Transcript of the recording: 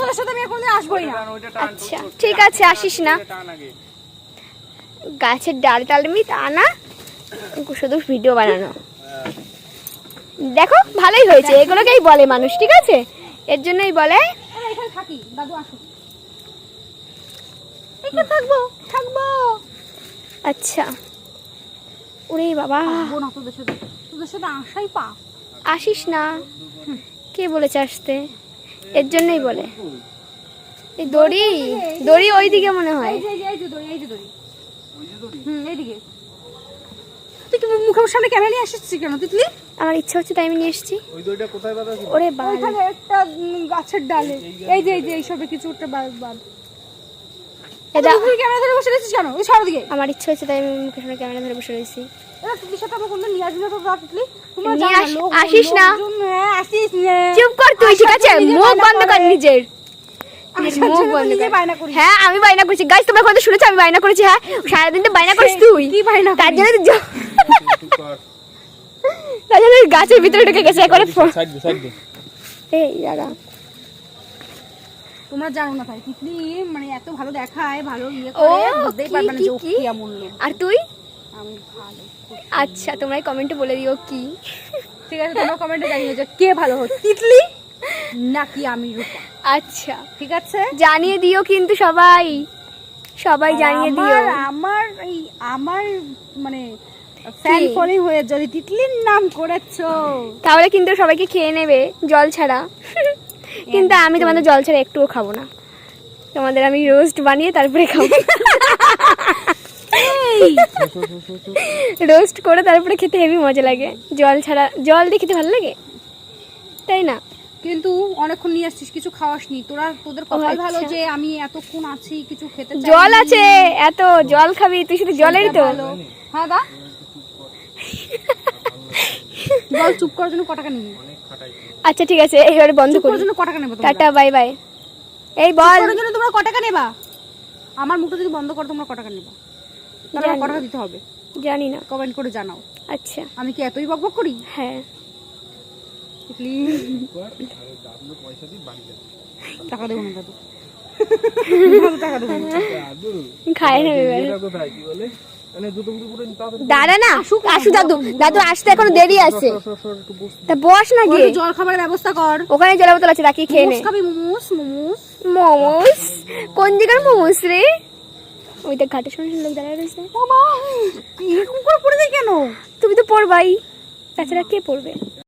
তোদের সাথে আমি এখন আসবোই না। আচ্ছা ঠিক আছে আসিস না। গাছের ডাল টাল মি তা না। শুধু ভিডিও বানানো। দেখো ভালোই হয়েছে। এগুলোকেই বলে মানুষ ঠিক আছে? এর জন্যই বলে। থাকি। দাদু আসুক থাকব। থাকব। আচ্ছা। ওরে বাবা। তোদের সাথে। আসাই পা আসিস না। কে বলেছে আসতে? এর জন্যই বলে। এই দড়ি দড়ি ওইদিকে মনে হয়। এই যে এই যে এই যে দড়ি এই যে দড়ি। হুম এইদিকে। তুই কি মুখের সামনে ক্যামেরা নিয়ে আসছিস কেন তিতলি? আমার ইচ্ছা হচ্ছে তাই আমি নিয়ে এসেছি। ওই দইটা কোথায় বাঁধা ওরে বাবা ওইখানে একটা গাছের ডালে। এই যে এই যে কিছু একটা বাদ বাদ এটা ক্যামেরা ধরে বসে রয়েছিস কেন? ওই সারা দিকে আমার ইচ্ছা হচ্ছে তাই আমি মুখের সামনে ক্যামেরা ধরে বসে রয়েছি। এরা তিতলির সাথে আমরা কোনো নিয়ে আসবি না তো যা তিতলি তোমরা নিয়ে যাও না, আস- লোক- আসিস না। হ্যাঁ, আসিস না। চুপ কর তুই ঠিক আছে? মুখ বন্ধ কর নিজের। আসার মুখ জন্য তো বন্ধ নিজে কর। বায়না করিস। হ্যাঁ আমি বায়না করছি। গাইস তোমরা কথা শুনেছো আমি বায়না করেছি? হ্যাঁ সারাদিন তো বায়না করিস তুই। কি তার জন্য তার গাছের ভিতরে ঢুকে গেছে একবারে এই জায়গা তোমরা জানো না তাই তিতলি মানে এত ভালো দেখায় ভালো ইয়ে করে বুঝতেই পারবে না যে ও কি? এমন আর তুই? আমি ভালো আচ্ছা তোমরা কমেন্টে বলে দিও কি। ঠিক আছে তোমরা কমেন্টে জানিয়ে যে কে ভালো হচ্ছে। তিতলি? নাকি আমি রূপা। আচ্ছা। ঠিক আছে? জানিয়ে দিও কিন্তু সবাই। সবাই জানিয়ে দিও। আমার আমার এই আমার মানে ফ্যান? ফলোইং হয়ে যদি তিতলির নাম করেছ। তাহলে কিন্তু সবাইকে খেয়ে নেবে জল ছাড়া। কিন্তু আমি তোমাদের জল ছাড়া একটুও খাব না। তোমাদের আমি রোস্ট বানিয়ে তারপরে খাব। রোস্ট করে তারপরে খেতে হেভি মজা লাগে। জল ছাড়া জল দিয়ে খেতে ভালো লাগে? তাই না? কিন্তু অনেকক্ষণ নিয়ে আসছিস কিছু খাওয়াসনি তোরা তোদের কপাল আচ্ছা। ভালো যে আমি এতক্ষণ আছি কিছু খেতে জল আছে এত জল খাবি তুই শুধু জলেরই তো। হ্যাঁ দা? বল চুপ করার জন্য ক টাকা নিবি আচ্ছা ঠিক আছে এইবারে বন্ধ করি করার জন্য ক টাকা নেব টাটা বাই বাই। এই বল। জন্য তোমরা ক টাকা নেবা? আমার মুখটা যদি বন্ধ করো তোমরা ক টাকা নেবা? তাহলে ক টাকা দিতে হবে। জানি না। কমেন্ট করে জানাও। আচ্ছা। আমি কি এতই বকবক করি? হ্যাঁ। প্লিজ টাকা দেবো না দাদু। দাদু টাকা দেবো খায় নেবে দাঁড়া না আসু দাদু দাদু। আসতে এখনও দেরি আছে। তা বস না গিয়ে জল খাবারের ব্যবস্থা কর। ওখানে জল বোতল আছে রাখি খেয়ে নে। খাবি মোমোস মোমোস। মোমোস? কোন জায়গার মোমোস রে? ওই দেখ ঘাটে শুনে লোক দাঁড়ায় রয়েছে। বাবা এরকম করে পড়ে যায় কেন? তুমি তো পড়বাই। তাছাড়া কে পড়বে?